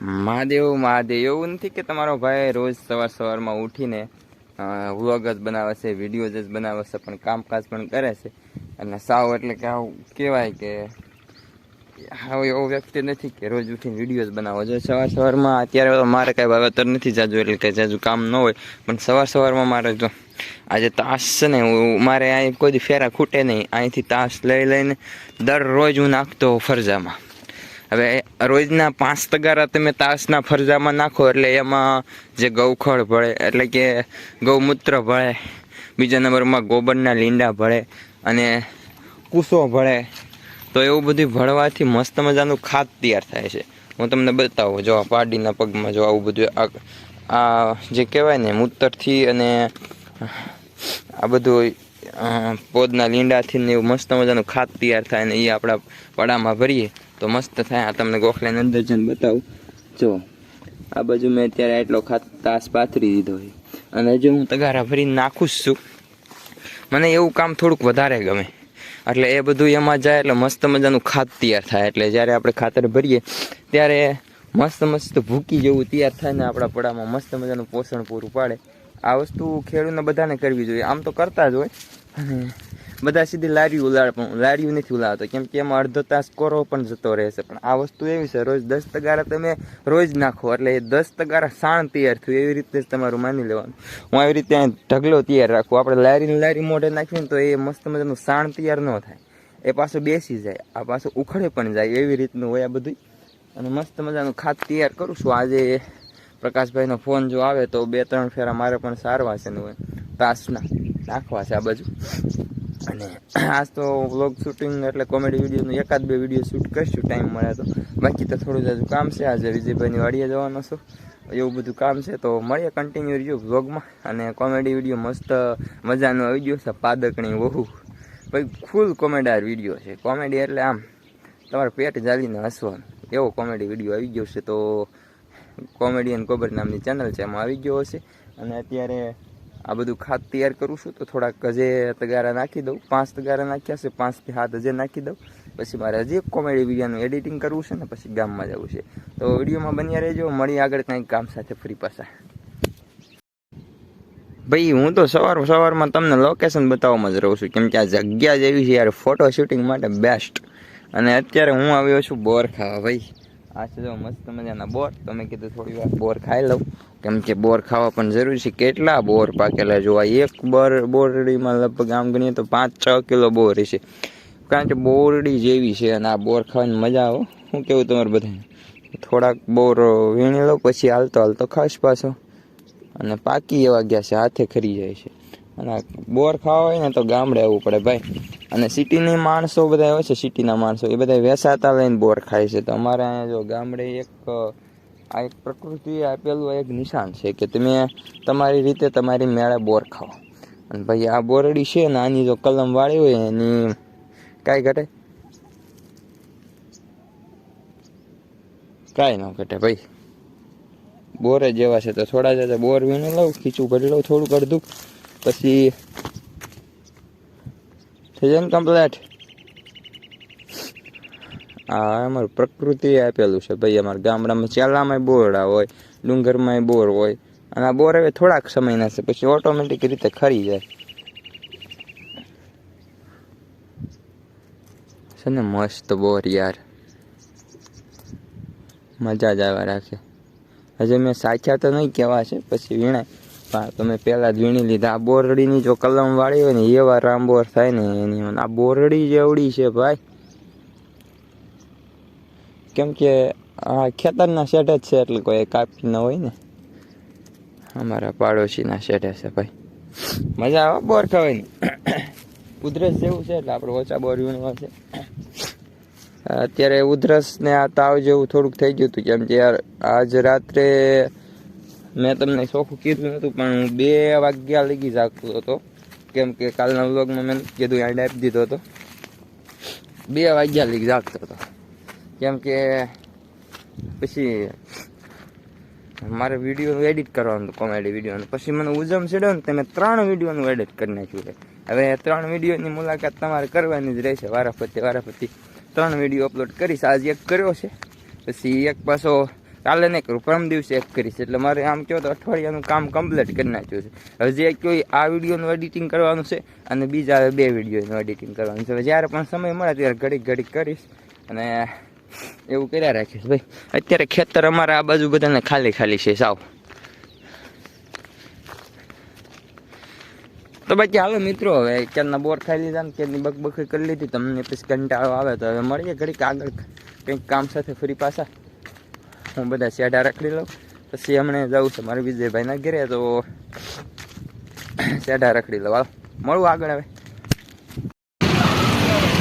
મહાદેવ મહાદેવ, એવું નથી કે તમારો ભાઈ રોજ સવાર સવારમાં ઉઠીને વ્લોગ જ બનાવે છે વીડિયો જ બનાવે છે, પણ કામકાજ પણ કરે છે. અને સાવ એટલે કે આવું કહેવાય કે હવે એવો વ્યક્તિ નથી કે રોજ ઉઠીને વીડિયો જ બનાવો. જો સવાર સવારમાં, અત્યારે મારે કાંઈ વાવેતર નથી જાજુ, એટલે કે જાજુ કામ ન હોય. પણ સવાર સવારમાં મારે જો આજે તાસ છે ને, હું, મારે અહીં કોઈ ફેરા ખૂટે નહીં. અહીંથી તાસ લઈ લઈને દરરોજ હું નાખતો ફરજામાં. હવે રોજના પાંચ તગારા તમે તાસના ફરજામાં નાખો એટલે એમાં જે ગૌખળ ભળે, એટલે કે ગૌમૂત્ર ભળે, બીજા નંબરમાં ગોબરના લીંડા ભળે અને કૂસો ભળે, તો એવું બધું ભળવાથી મસ્ત મજાનું ખાદ તૈયાર થાય છે. હું તમને બતાવું, જો આ પાડીના પગમાં જો આવું બધું આ જે કહેવાય ને મૂતરથી અને આ બધું પોદના લીંડાથી ને એવું મસ્ત મજાનું ખાદ તૈયાર થાય ને એ આપણા પડામાં ભરીએ તો મસ્ત થાય. આ તમને ગોખલાની અંદર જઈને બતાવું. જો, આ બાજુ મેં અત્યારે આટલો તાસ પાથરી દીધો છે. અને હજુ હું તગારા ભરીને નાખું છું. મને એવું કામ થોડુંક વધારે ગમે. એટલે એ બધું એમાં જાય એટલે મસ્ત મજાનું ખાદ તૈયાર થાય. એટલે જ્યારે આપણે ખાતર ભરીએ, ત્યારે મસ્ત મસ્ત ભૂકી જેવું તૈયાર થાય ને આપણા પડામાં મસ્ત મજાનું પોષણ પૂરું પાડે. આ વસ્તુ ખેડૂતને બધાને કરવી જોઈએ. આમ તો કરતા જ હોય. અને બધા સીધી લારી ઉલાડ પણ લારીઓ નથી ઉલાવતો કેમ કે એમાં અડધો તાસ કોરો પણ જતો રહેશે. પણ આ વસ્તુ એવી છે, રોજ દસ તગારા તમે રોજ નાખો, એટલે એ દસ તગારા સાણ તૈયાર થયું. એવી રીતે જ તમારું માની લેવાનું. હું આવી રીતે ઢગલો તૈયાર રાખું. આપણે લારીને લારી મોઢે નાખીએ તો એ મસ્ત મજાનું સાણ તૈયાર ન થાય. એ પાછું બેસી જાય. આ પાછું ઉખડે પણ જાય. એવી રીતનું હોય આ બધું અને મસ્ત મજાનું ખાત તૈયાર કરું છું. આજે પ્રકાશભાઈનો ફોન જો આવે તો બે ત્રણ ફેરા મારે પણ સારવા છે ને હોય. તાસના. નાખવા છે આ બાજુ. અને આજ તો વ્લોગ શૂટિંગ એટલે કોમેડી વિડીયોનું એકાદ બે વીડિયો શૂટ કરીશું ટાઈમ મળે તો. બાકી તો થોડું જાજુ કામ છે. આજે વિજયભાઈની વાડીએ જવાનો છું. એવું બધું કામ છે તો મળીએ કન્ટિન્યુ રહ્યું વ્લોગમાં અને કોમેડી વીડિયો મસ્ત મજાનો આવી ગયો છે, પાદકણી વહુ. ભાઈ ફૂલ કોમેડાર વીડિયો છે. કોમેડી એટલે આમ, તમારે પેટ જાલીને હસવાનું. એવો કોમેડી વીડિયો આવી ગયો છે તો કોમેડિયન કોબર નામની ચેનલ છે એમાં આવી ગયો હશે. અને અત્યારે આ બધું ખાદ તૈયાર કરું છું, તો થોડાક હજે તગારા નાખી દઉં. પાંચ તગારા નાખ્યા છે, પાંચથી હાથ હજે નાખી દઉં. પછી મારે હજી એક કોમેડી વિડીયોનું એડિટિંગ કરવું છે ને પછી ગામમાં જવું છે. તો વિડીયોમાં બન્યા રહેજો મળી આગળ કંઈક કામ સાથે ફરી પાછા. ભાઈ, હું તો સવાર સવારમાં તમને લોકેશન બતાવવામાં જ રહું છું. કેમ કે આ જગ્યા જેવી છે યાર ફોટો શૂટિંગ માટે બેસ્ટ અને અત્યારે હું આવ્યો છું બોર ખાવા ભાઈ. આ છે જો મસ્ત મજાના બોર. તમે કીધું થોડી વાર બોર ખાઈ લઉં. કેમ કે બોર ખાવા પણ જરૂરી છે. કેટલા બોર પાકેલા જોવા એક બોર બોરડીમાં લગભગ આમ ગણીએ તો પાંચ છ કિલો બોર છે કારણ કે બોરડી જેવી છે અને આ બોર ખાવાની મજા આવો. શું કેવું તમારે બધાને? થોડાક બોર વીણી લો, પછી હાલતો હાલતો ખાસ પાછો. અને પાકી એવા ગયા છે, હાથે ખરી જાય છે. અને બોર ખાવા હોય ને તો ગામડે આવવું પડે ભાઈ. અને સિટીની માણસો બધા હોય છે, સિટીના માણસો, એ બધા વેસાતા લઈને બોર ખાય છે. તો અમારે અહીંયા જો ગામડે એક, આ એક પ્રકૃતિએ આપેલું એક નિશાન છે કે તમે તમારી રીતે તમારી મેળે બોર ખાઓ. અને ભાઈ, આ બોરડી છે ને, આની જો કલમ વાળી હોય, એની કાંઈ ઘટે? કાંઈ ન ઘટે ભાઈ. બોર જેવા છે તો થોડા જ બોર વીણી લઉં, ખીચું ભરી લઉં, થોડુંક અડધું. પછી થઈ જાય કમ્પ્લેટ આ અમારું પ્રકૃતિ આપેલું છે ભાઈ, અમારા ગામડામાં ચાલામાં બોરડા હોય ડુંગરમાં બોર હોય, અને આ બોર હવે થોડાક સમયના છે, પછી ઓટોમેટિક રીતે ખરી જાય. છે ને મસ્ત બોર યાર. મજા જ આવે રાખે. હજી મેં સાચા તો નહીં કહેવા છે, પછી પણ તમે પહેલાં ઝીણી લીધા. આ બોરડીની જો કલમ વાળી હોય ને એવા રામબોર થાય ને એની. આ બોરડી જેવડી છે ભાઈ. કેમ કે આ ખેતરના શેઠ જ છે એટલે કોઈ કાપી ન હોય ને. અમારા પાડોશીના શેઠે છે ભાઈ. મજા આવે બોર ખાવાની. ઉધરસ જેવું છે એટલે આપણે ઓછા બોર વીણવા છે. અત્યારે ઉધરસ ને આ તાવ જેવું થોડુંક થઈ ગયું હતું. કેમ કે યાર, આજ રાત્રે મેં તમને ચોખ્ખું કીધું નહોતું પણ હું બે વાગ્યા લગી જાગતો હતો. કેમ કે કાલના વ્લોગમાં મેં કીધું એન્ડ આપી દીધો હતો. બે વાગ્યા લગી જાગતો હતો. કેમ કે પછી મારે વિડીયોનું એડિટ કરવાનું કોમેડી વિડીયોનું પછી મને ઉજમ ચડ્યો ને તમે ત્રણ વિડીયોનું એડિટ કરી નાખ્યું છે. હવે ત્રણ વિડીયોની મુલાકાત તમારે કરવાની જ રહેશે. વારાફરતી વારાફરતી ત્રણ વીડિયો અપલોડ કરીશ. આજે એક કર્યો છે. પછી એક પાછો કાલે નહીં કરું, પરમ દિવસે એક કરીશ. એટલે મારે આમ કહો તો અઠવાડિયાનું કામ કમ્પ્લીટ કરી નાખ્યું છે. હજી એક કોઈ આ વિડીયોનું એડિટિંગ કરવાનું છે અને બીજા બે વિડીયોનું એડિટિંગ કરવાનું છે. જ્યારે પણ સમય મળે ત્યારે ઘડીક ઘડીક કરીશ અને એવું કર્યા રાખીશ. ભાઈ, અત્યારે ખેતર અમારા આ બાજુ બધાને ખાલી ખાલી છે. સાવ. તો બાકી હાલો મિત્રો, હવે ક્યારના બોર ખાઈ લીધા ને ક્યારની બકબકી કરી લીધી, તમને પછી કંટાળો આવે તો હવે મળીએ ઘડીક આગળ કંઈક કામ સાથે ફરી પાછા. હું બધા શેઢા રાખી લઉં. પછી હમણે જવું છે મારા વિજયભાઈના ઘરે, તો શેઢા રખડી લઉં. મળું આગળ હવે.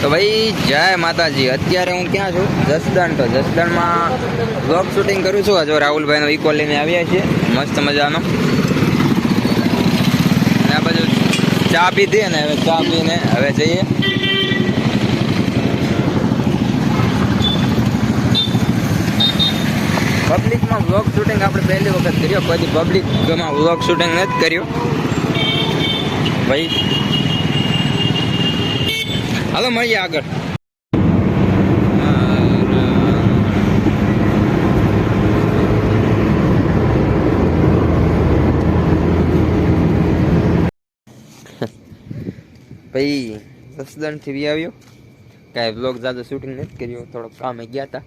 તો ભાઈ, જય માતાજી. અત્યારે હું ક્યાં છું? જસદણ તો. જસદણમાં બ્લોગ શૂટિંગ કરું છું. હજુ રાહુલભાઈનો ઇકો લઈને આવ્યા છીએ. મસ્ત મજાનો. આ બાજુ ચા પીધી અને હવે ચા પીને હવે જઈએ. પબ્લિકમાં વ્લોગ શૂટિંગ આપણે પહેલી વખત કર્યો પછી પબ્લિકમાં વ્લોગ શૂટિંગ નથી કર્યું. ભાઈ. હાલો, મળીએ આગળ. ભાઈ જસદણથી બી આવ્યો. કાંઈ બ્લોગ જાદો શૂટિંગ નથી કર્યો, થોડોક કામે ગયા હતા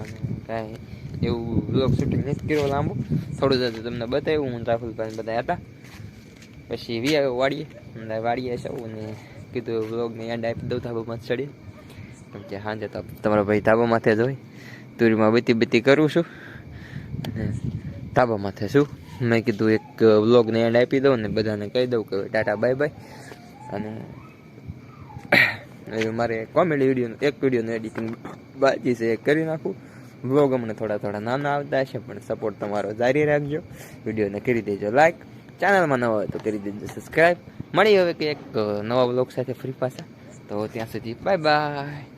અને કાંઈ એવું બ્લોગ શૂટિંગ નથી કર્યો લાંબુ. થોડું જ તમને બતાવ્યું, હું રાહુલભાઈ બધા હતા. પછી વી આવ્યો વાડીએ વાડીએ સૌ અને કીધું બ્લોગને એન્ડ આપી દઉં ધાબામાં ચડી કેમ કે સાંજે તો તમારો ભાઈ ધાબામાંથી માથે જ હોય. તુરીમાં બીતી બીતી કરું છું. ધાબા માથે શું મેં કીધું એક વ્લોગને એન્ડ આપી દઉં ને બધાને કહી દઉં કે ટાટા બાય બાય અને મારે કોમેડી વિડીયોનું એક વિડીયોનું એડિટિંગ બાકી છે એ કરી નાખું. વ્લોગ અમને થોડા થોડા નાના આવતા હશે, પણ સપોર્ટ તમારો જારી રાખજો. વિડીયોને કરી દેજો લાઈક ચેનલમાં નવા હોય તો કરી દેજો સબસ્ક્રાઈબ મળી હવે કે એક નવા વ્લોગ સાથે ફ્રી પાછા. તો ત્યાં સુધી બાય બાય